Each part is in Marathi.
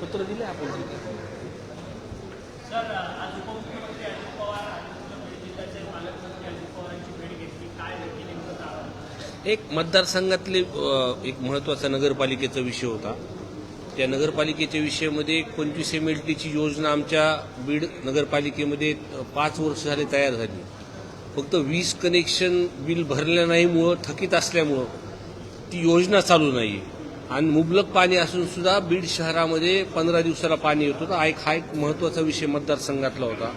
पत्र दिले आपण सर आज उपमुख्यमंत्री अजित पवार जिल्ह्याचे पालकमंत्री अजित पवारांची भेट घेतली काय एक मतदारसंघातले एक महत्त्वाचा नगरपालिकेचा विषय होता. त्या नगरपालिकेच्या विषयामध्ये पंचवीस एम एल टीची योजना आमच्या बीड नगरपालिकेमध्ये पाच वर्ष झाले तयार झाली. फक्त वीज कनेक्शन बिल भरल्या नाहीमुळं थकीत असल्यामुळं ती योजना चालू नाही आणि मुबलक पाणी असून सुद्धा बीड शहरामध्ये पंधरा दिवसाला पाणी येत होतं. हा एक हा एक महत्त्वाचा विषय मतदारसंघातला होता.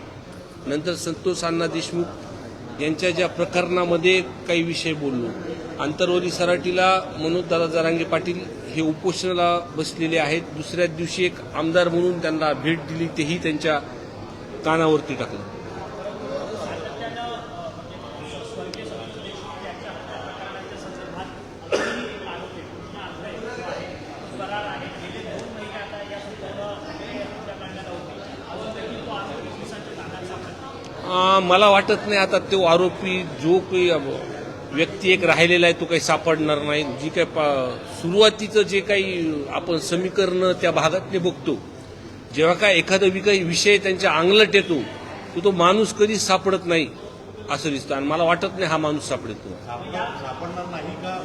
नंतर संतोष अण्णा देशमुख यांच्या ज्या प्रकरणामध्ये काही विषय बोललो. आंतरवली सराटीला मनोजदादा जरांगे पाटील हे उपोषणाला बसलेले आहेत. दुसऱ्या दिवशी एक आमदार म्हणून त्यांना भेट दिली तेही त्यांच्या कानावरती टाकलं. मला वाटत नाही आता तो आरोपी जो काही व्यक्ती एक राहिलेला आहे तो काही सापडणार नाही. जी काही पा- सुरुवातीचं जे काही आपण समीकरण त्या भागातले बघतो जेव्हा काय एखादा विकाई विषय त्यांच्या अंगलट येतो तो तो माणूस कधीच सापडत नाही असं दिसतं. आणि मला वाटत नाही हा माणूस सापडतो. सापडणार नाही का?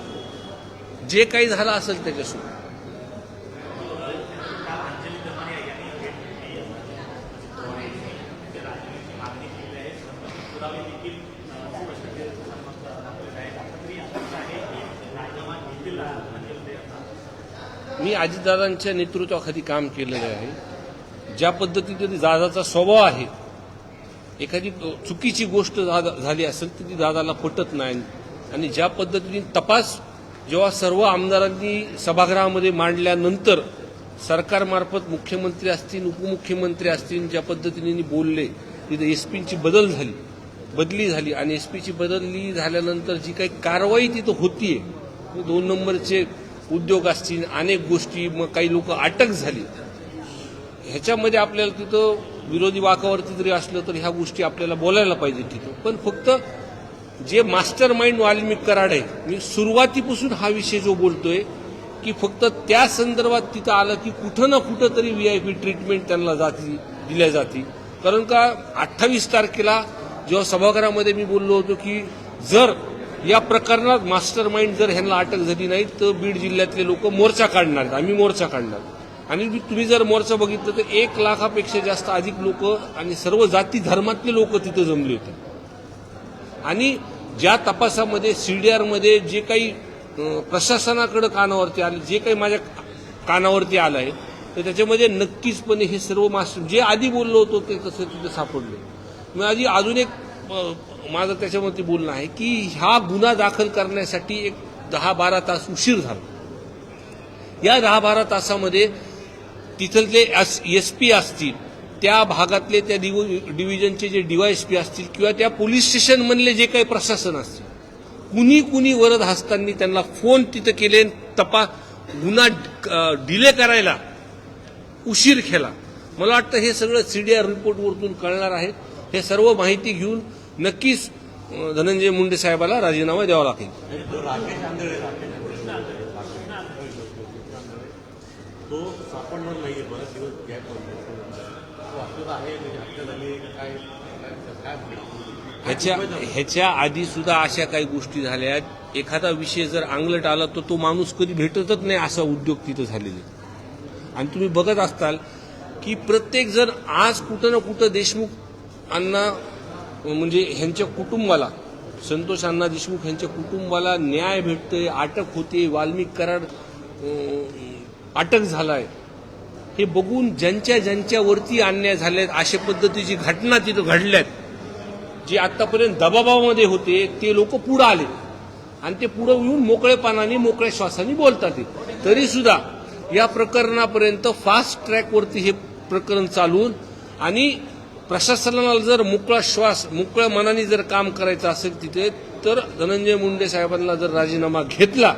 जे काही झालं असेल त्याच्यासोबत. मी अजितदादांच्या नेतृत्वाखाली काम केलेलं आहे. ज्या पद्धतीने दादाचा स्वभाव आहे एखादी चुकीची गोष्ट झाली असेल तर ती दादाला पटत नाही. आणि ज्या पद्धतीने तपास जेव्हा सर्व आमदारांनी सभागृहामध्ये मांडल्यानंतर सरकारमार्फत मुख्यमंत्री असतील उपमुख्यमंत्री असतील ज्या पद्धतीने बोलले तिथे एस पीची बदल झाली बदली झाली. आणि एस पीची बदली झाल्यानंतर जी काही कारवाई तिथं होतीये दोन नंबरचे उद्योग असतील अनेक गोष्टी मग काही लोक अटक झाली. ह्याच्यामध्ये आपल्याला तिथं विरोधी वाकावरती जरी असलं तर ह्या गोष्टी आपल्याला बोलायला पाहिजे तिथं. पण फक्त जे मास्टर माइंड वाल्मिक कराड आहे मी सुरुवातीपासून हा विषय जो बोलतोय की फक्त त्या संदर्भात तिथं आलं की कुठं ना कुठं तरी व्ही आय पी ट्रीटमेंट त्यांना जाती दिल्या जाते. कारण का अठ्ठावीस तारखेला जेव्हा सभागृहामध्ये मी बोललो होतो की जर या प्रकरणात मास्टर माइंड जर ह्यांना अटक झाली नाही तर बीड जिल्ह्यातले लोक मोर्चा काढणार आहेत. आम्ही मोर्चा काढणार आणि तुम्ही जर मोर्चा बघितलं तर एक लाखापेक्षा जास्त अधिक लोक आणि सर्व जाती धर्मातले लोक तिथं जमले होते. आणि ज्या तपासामध्ये सीडीआरमध्ये जे काही प्रशासनाकडं प्रशासनाकडे कानावरती आले जे काही माझ्या कानावरती आलं आहे तर त्याच्यामध्ये नक्कीचपणे हे सर्व मास्टर जे आधी बोललो होतो ते तसं तिथे सापडले. मग आधी अजून एक माझं त्याच्यामध्ये बोलणं आहे की हा गुन्हा दाखल करण्यासाठी एक दहा बारा तास उशीर झाला. या दहा बारा तासामध्ये तिथले एस पी असतील त्या भागातले त्या डिव्हि- डिव्हिजनचे जे डीवायएसपी असतील किंवा त्या पोलीस स्टेशनमधले जे काही प्रशासन असतील कुणी कुणी वरद हस्तांनी त्यांना फोन तिथं केले तपा गुन्हा डिले करायला उशीर केला. मला वाटतं हे सगळं सीडीआर रिपोर्टवरतून कळणार आहे. हे सर्व माहिती घेऊन नक्कीच धनंजय मुंडे साहेबाला राजीनामा द्यावा लागेल. तो सापडणार बरेच दिवस गॅप म्हणजे? ह्याच्या ह्याच्या आधी सुद्धा अशा काही गोष्टी झाल्या. एखादा विषय जर अंगलट आला तर तो माणूस कधी भेटतच नाही असा उद्योग तिथं झालेले आणि तुम्ही बघत असताल की प्रत्येक जण आज कुठं ना कुठं देशमुख अण्णा म्हणजे ह्यांच्या कुटुंबाला संतोष अण्णा देशमुख ह्यांच्या कुटुंबाला न्याय भेटतोय अटक होते वाल्मिक करार अटक झालाय. हे बघून ज्यांच्या ज्यांच्यावरती अन्याय झालेत अशा पद्धतीची घटना तिथं घडल्यात. जे आतापर्यंत दबावामध्ये होते ते लोक पुढे आले. आणि ते पुढे येऊन मोकळेपणाने मोकळ्या श्वासाने बोलतात. तरी सुद्धा या प्रकरणापर्यंत फास्ट ट्रॅकवरती हे प्रकरण चालून आणि प्रशासनाला जर मोकळा श्वास मोकळ्या मनाने जर काम करायचं असेल तिथे तर धनंजय मुंडे साहेबांना जर राजीनामा घेतला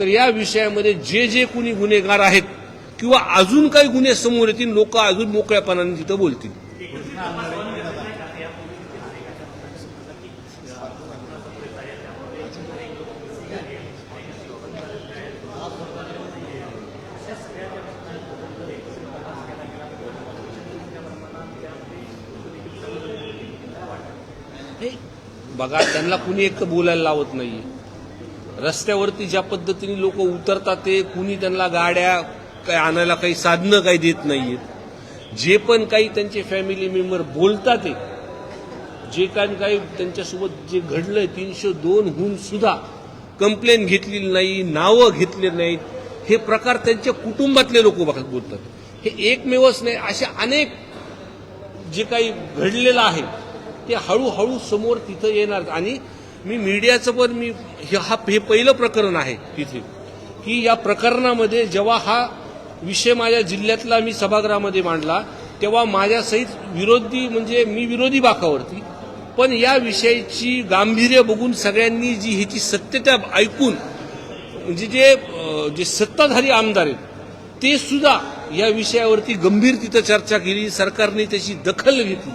तर या विषयामध्ये जे जे कुणी गुन्हेगार आहेत किंवा अजून काही गुन्हे समोर येतील लोक अजून मोकळ्यापणाने तिथं बोलतील. बघा त्यांना कुणी एक तर बोलायला लावत नाहीये. रस्त्यावरती ज्या पद्धतीने लोक उतरतात ते कुणी त्यांना गाड्या काय आणायला काही साधनं काही देत नाहीयेत जे पण काही त्यांचे फॅमिली मेंबर बोलतात ते जे काही काही त्यांच्यासोबत जे घडलंय तीनशे दोन हून सुद्धा कंप्लेन घेतलेली नाही नावं घेतले नाहीत. हे प्रकार त्यांच्या कुटुंबातले लोक बोलतात. हे एकमेवच नाही असे अनेक जे काही घडलेलं आहे ते हळूहळू समोर तिथं येणार. आणि मी मीडियाचं पण मी हा हे पहिलं प्रकरण आहे तिथे की या प्रकरणामध्ये जेव्हा हा विषय माझ्या जिल्ह्यातला मी सभागृहामध्ये मांडला तेव्हा माझ्यासहित विरोधी म्हणजे मी विरोधी बाकावरती पण या विषयाची गांभीर्य बघून सगळ्यांनी जी ह्याची सत्यता ऐकून म्हणजे जे जे सत्ताधारी आमदार आहेत ते सुद्धा या विषयावरती गंभीर तिथं चर्चा केली सरकारने त्याची दखल घेतली.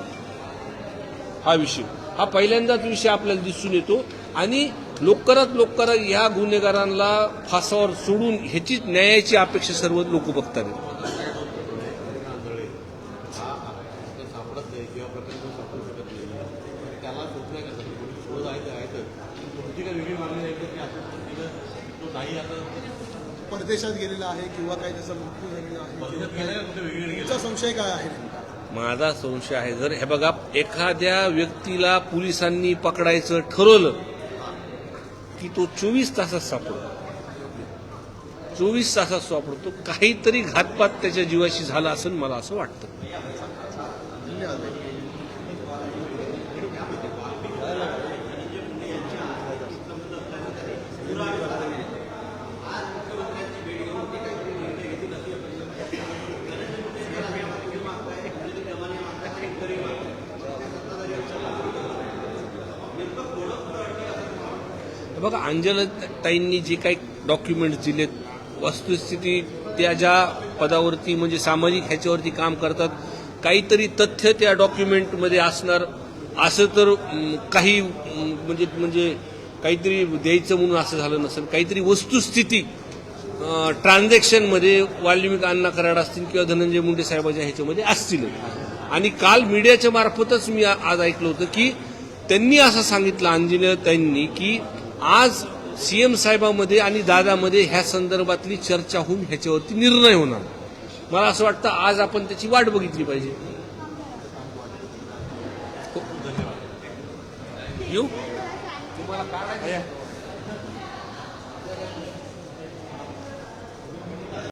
हा विषय. हा पहिल्यांदाच विषय आपल्याला दिसून येतो आणि लवकरात लवकर या गुन्हेगारांना फासावर सोडून ह्याची न्यायाची अपेक्षा सर्व लोक बघतात. हा परदेशात गेलेला आहे किंवा काही त्याचा मृत्यू झालेला आहे. संशय काय आहे? माझा संशय आहे. जर हे बघा एखाद्या व्यक्तीला पोलिसांनी पकडायचं ठरवलं की तो चोवीस तासात सापडतो. चोवीस तासात सापडतो. काहीतरी घातपात त्याच्या जीवाशी झाला असं मला असं वाटतं. Thank you. बघा अंजलताईंनी जे काही डॉक्युमेंट्स दिलेत वस्तुस्थिती त्या ज्या पदावरती म्हणजे सामाजिक ह्याच्यावरती काम करतात काहीतरी तथ्य त्या डॉक्युमेंटमध्ये असणार असं तर काही म्हणजे म्हणजे काहीतरी द्यायचं म्हणून असं झालं नसेल काहीतरी वस्तुस्थिती ट्रान्झॅक्शनमध्ये वाल्मिक अण्णा कराड असतील किंवा धनंजय मुंडे साहेबाच्या ह्याच्यामध्ये असतील. आणि काल मीडियाच्या मार्फतच मी आज ऐकलं होतं की त्यांनी असं सांगितलं अंजनेय त्यांनी की आज सीएम साहेबामध्ये आणि दादामध्ये ह्या संदर्भातली चर्चा होऊन ह्याच्यावरती निर्णय होणार. मला असं वाटतं आज आपण त्याची वाट बघितली पाहिजे. हो. येऊ?